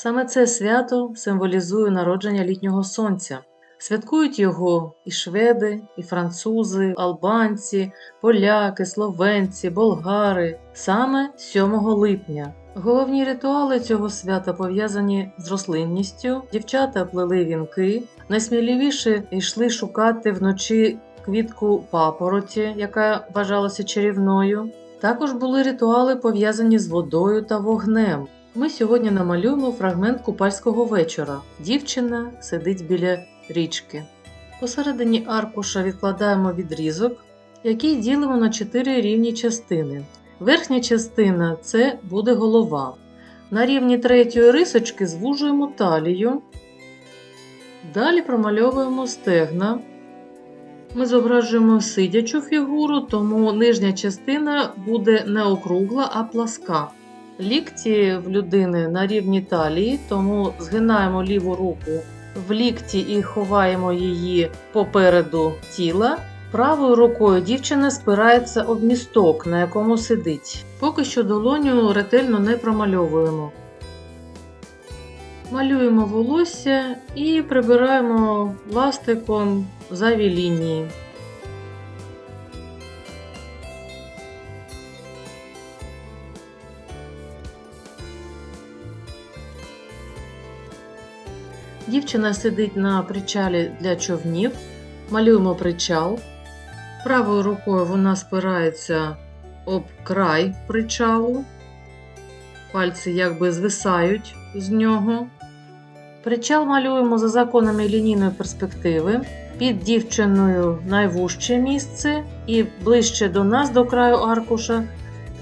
Саме це свято символізує народження літнього сонця. Святкують його і шведи, і французи, албанці, поляки, словенці, болгари саме 7 липня. Головні ритуали цього свята пов'язані з рослинністю. Дівчата плели вінки, найсміливіше йшли шукати вночі квітку папороті, яка вважалася чарівною. Також були ритуали пов'язані з водою та вогнем. Ми сьогодні намалюємо фрагмент купальського вечора. Дівчина сидить біля річки. Посередині аркуша відкладаємо відрізок, який ділимо на чотири рівні частини. Верхня частина це буде голова. На рівні третьої рисочки звужуємо талію. Далі промальовуємо стегна. Ми зображуємо сидячу фігуру, тому нижня частина буде не округла, а пласка. Лікті в людини на рівні талії, тому згинаємо ліву руку в лікті і ховаємо її попереду тіла. Правою рукою дівчина спирається об місток, на якому сидить. Поки що долоню ретельно не промальовуємо. Малюємо волосся і прибираємо ластиком зайві лінії. Дівчина сидить на причалі для човнів. Малюємо причал. Правою рукою вона спирається об край причалу. Пальці якби звисають з нього. Причал малюємо за законами лінійної перспективи. Під дівчиною найвужче місце і ближче до нас, до краю аркуша,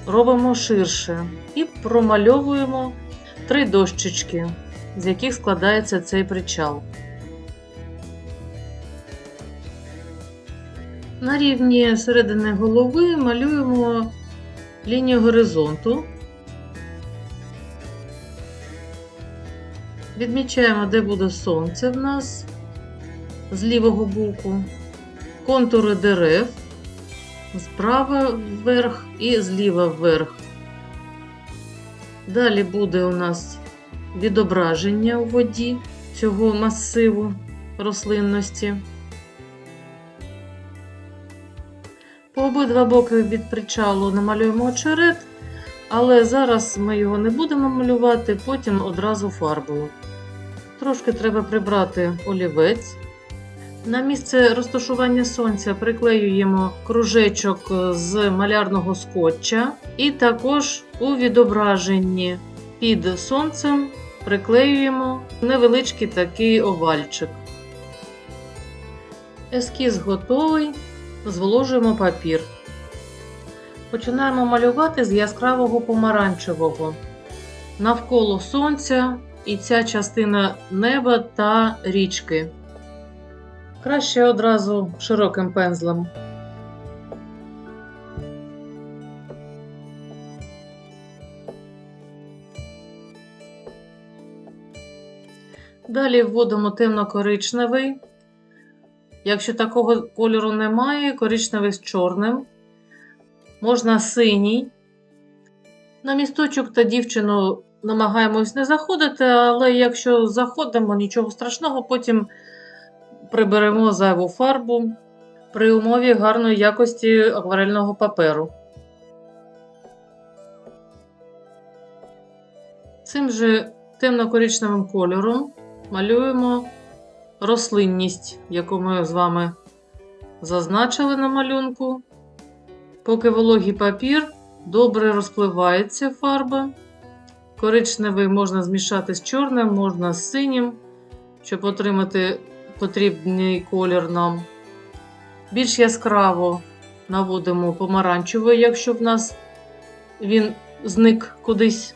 робимо ширше і промальовуємо три дощечки, з яких складається цей причал. На рівні середини голови малюємо лінію горизонту. Відмічаємо, де буде сонце в нас з лівого боку, контури дерев справа вверх і зліва вверх. Далі буде у нас відображення у воді цього масиву рослинності. По обидва боки від причалу намалюємо очерет, але зараз ми його не будемо малювати, потім одразу фарбою. Трошки треба прибрати олівець. На місце розташування сонця приклеюємо кружечок з малярного скотча, і також у відображенні під сонцем приклеюємо невеличкий такий овальчик. Ескіз готовий, зволожуємо папір. Починаємо малювати з яскравого помаранчевого навколо сонця і ця частина неба та річки. Краще одразу широким пензлем. Далі вводимо темно-коричневий. Якщо такого кольору немає, коричневий з чорним. Можна синій. На місточок та дівчину намагаємось не заходити, але якщо заходимо, нічого страшного, потім приберемо зайву фарбу при умові гарної якості акварельного паперу. Цим же темно-коричневим кольором малюємо рослинність, яку ми з вами зазначили на малюнку. Поки вологий папір добре розпливається фарба. Коричневий можна змішати з чорним, можна з синім, щоб отримати потрібний колір нам. Більш яскраво наводимо помаранчевий, якщо в нас він зник кудись.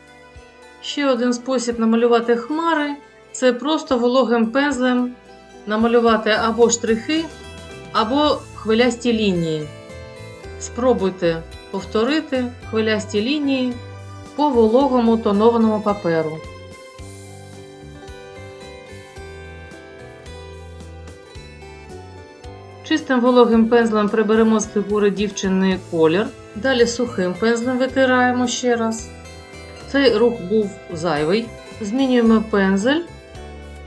Ще один спосіб намалювати хмари це просто вологим пензлем намалювати або штрихи, або хвилясті лінії. Спробуйте повторити хвилясті лінії по вологому тонованому паперу. Чистим вологим пензлем приберемо з фігури дівчини колір. Далі сухим пензлем витираємо ще раз. Цей рух був зайвий. Змінюємо пензель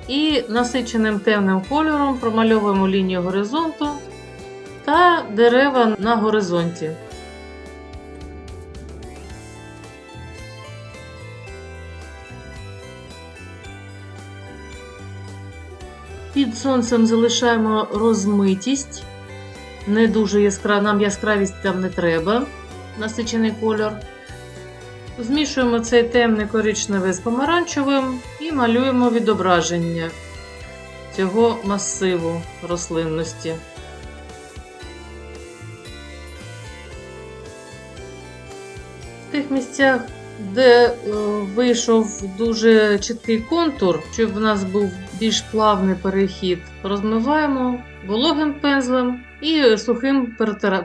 і насиченим темним кольором промальовуємо лінію горизонту та дерева на горизонті. Під сонцем залишаємо розмитість. Не дуже яскра... нам яскравість там не треба, насичений кольор. Змішуємо цей темний коричневий з помаранчевим і малюємо відображення цього масиву рослинності. В тих місцях, де е, вийшов дуже чіткий контур, щоб в нас був більш плавний перехід, розмиваємо вологим пензлем і сухим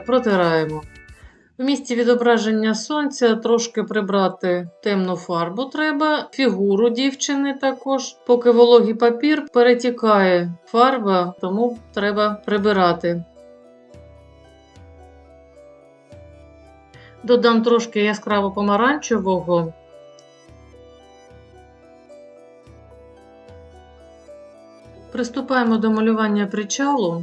протираємо. В місці відображення сонця трошки прибрати темну фарбу треба, фігуру дівчини також. Поки вологий папір перетікає фарба, тому треба прибирати. Додам трошки яскраво помаранчевого. Приступаємо до малювання причалу.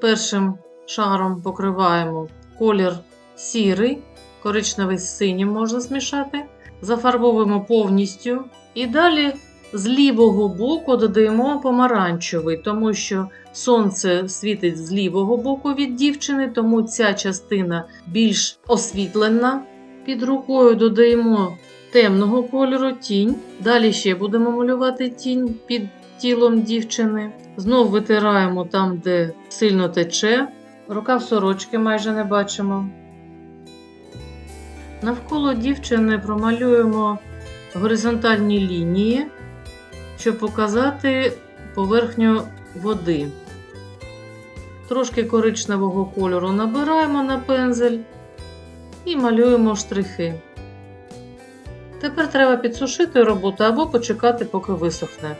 Першим шаром покриваємо колір сірий, коричневий з синім можна змішати. Зафарбовуємо повністю. І далі з лівого боку додаємо помаранчевий, тому що сонце світить з лівого боку від дівчини, тому ця частина більш освітлена. Під рукою додаємо темного кольору тінь. Далі ще будемо малювати тінь під тілом дівчини. Знов витираємо там, де сильно тече. Рукав сорочки майже не бачимо. Навколо дівчини промалюємо горизонтальні лінії, щоб показати поверхню води. Трошки коричневого кольору набираємо на пензель і малюємо штрихи. Тепер треба підсушити роботу або почекати, поки висохне.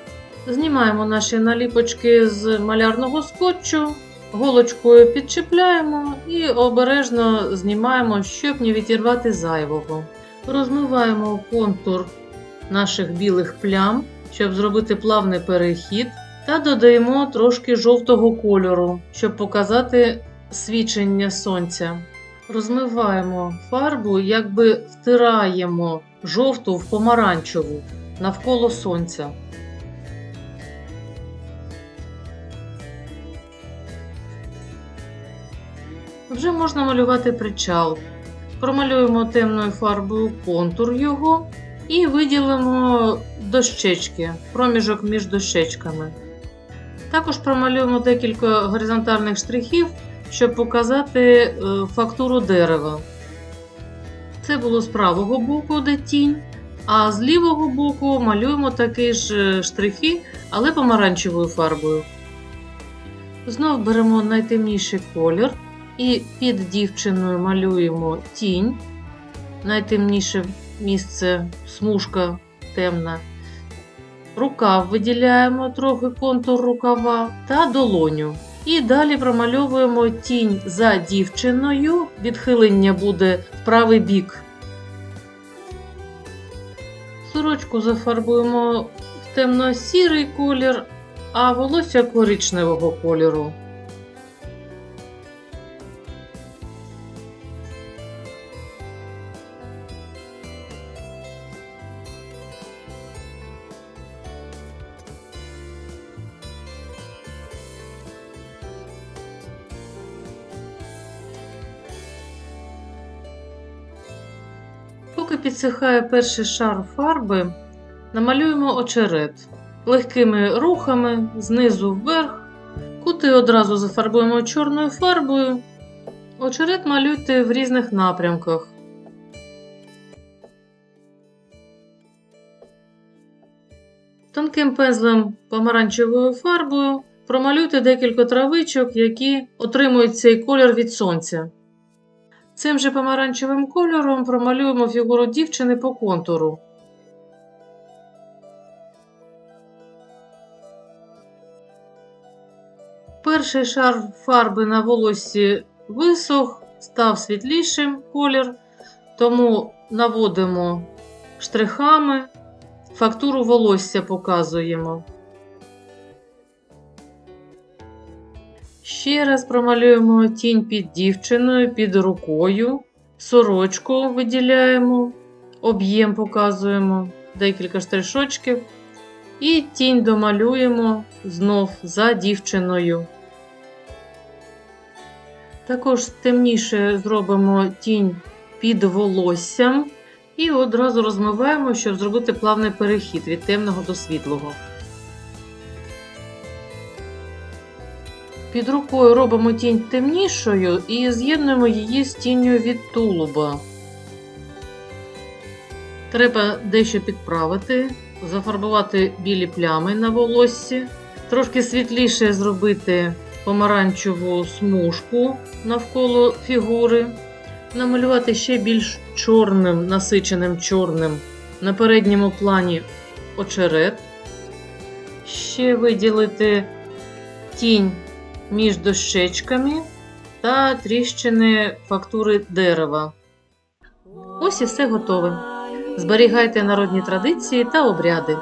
Знімаємо наші наліпочки з малярного скотчу, голочкою підчіпляємо і обережно знімаємо, щоб не відірвати зайвого. Розмиваємо контур наших білих плям, щоб зробити плавний перехід, та додаємо трошки жовтого кольору, щоб показати свічення сонця. Розмиваємо фарбу, якби втираємо жовту в помаранчеву навколо сонця. Вже можна малювати причал. Промалюємо темною фарбою контур його і виділимо дощечки, проміжок між дощечками. Також промалюємо декілька горизонтальних штрихів, щоб показати е, фактуру дерева. Це було з правого боку, де тінь, а з лівого боку малюємо такі ж е, штрихи, але помаранчевою фарбою. Знов беремо найтемніший колір і під дівчиною малюємо тінь. Найтемніше місце смужка темна. Рукав виділяємо трохи контур рукава та долоню. І далі промальовуємо тінь за дівчиною. Відхилення буде в правий бік. Сорочку зафарбуємо в темно-сірий колір, а волосся коричневого кольору. Підсихає перший шар фарби, намалюємо очерет легкими рухами знизу вверх. Кути одразу зафарбуємо чорною фарбою. Очерет малюйте в різних напрямках. Тонким пензлем помаранчевою фарбою промалюйте декілька травичок, які отримують цей колір від сонця. Цим же помаранчевим кольором промалюємо фігуру дівчини по контуру. Перший шар фарби на волоссі висох, став світлішим колір, тому наводимо штрихами фактуру волосся показуємо. Ще раз промалюємо тінь під дівчиною, під рукою, сорочку виділяємо, об'єм показуємо, декілька штришочків. І тінь домалюємо знов за дівчиною. Також темніше зробимо тінь під волоссям і одразу розмиваємо, щоб зробити плавний перехід від темного до світлого. Під рукою робимо тінь темнішою і з'єднуємо її з тінню від тулуба. Треба дещо підправити, зафарбувати білі плями на волоссі, трошки світліше зробити помаранчеву смужку навколо фігури, намалювати ще більш чорним, насиченим чорним на передньому плані очерет, ще виділити тінь між дощечками та тріщини фактури дерева. Ось і все готове. Зберігайте народні традиції та обряди.